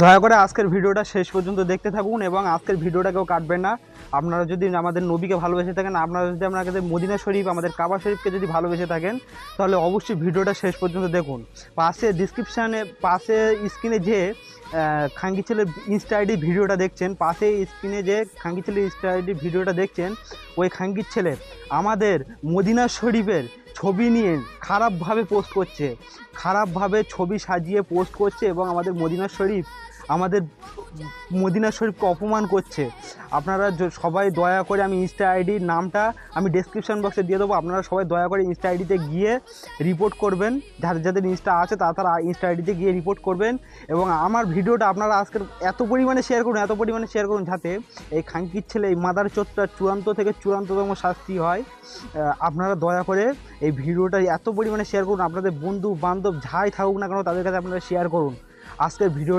দয়া করে আজকের ভিডিওটা শেষ পর্যন্ত দেখতে থাকুন এবং আজকের ভিডিওটা কেউ কাটবেন না। আপনারা যদি আমাদের নবীকে ভালোবেসে থাকেন, আপনারা যদি আপনাদের মদিনা শরীফ, আমাদের কাবা শরীফকে যদি ভালোবেসে থাকেন, তাহলে অবশ্যই ভিডিওটা শেষ পর্যন্ত দেখুন। পাশে ডিসক্রিপশানে পাশে স্ক্রিনে যে খাঙ্কি ছেলের ইনস্টা আইডি ভিডিওটা দেখছেন, পাশে স্ক্রিনে যে খাঙ্কি ছেলের ইনস্টা আইডি ভিডিওটা দেখছেন, ওই খাঙ্গির ছেলে আমাদের মদিনা শরীফের ছবি নিয়ে খারাপভাবে পোস্ট করছে। খারাপভাবে ছবি সাজিয়ে পোস্ট করছে এবং আমাদের মদিনা শরীফ, আমাদের মদিনা শরীফকে অপমান করছে। আপনারা সবাই দয়া করে আমি ইনস্টা আইডির নামটা আমি ডেসক্রিপশন বক্সে দিয়ে দেবো। আপনারা সবাই দয়া করে ইনস্টা আইডিতে গিয়ে রিপোর্ট করবেন। যাদের যাদের ইনস্টা আছে, তারা তারা ইনস্টা আইডিতে গিয়ে রিপোর্ট করবেন। এবং আমার ভিডিওটা আপনারা আজকের এত পরিমাণে শেয়ার করুন, এত পরিমাণে শেয়ার করুন যাতে এই খাঙ্কির ছেলে, এই মাদার চোরটা চূড়ান্ত থেকে চূড়ান্ততম শাস্তি হয়। আপনারা দয়া করে এই ভিডিওটা এত পরিমাণে শেয়ার করুন। আপনাদের বন্ধু বান্ধব যাই থাকুক না কেন, তাদের কাছে আপনারা শেয়ার করুন। আজকের ভিডিও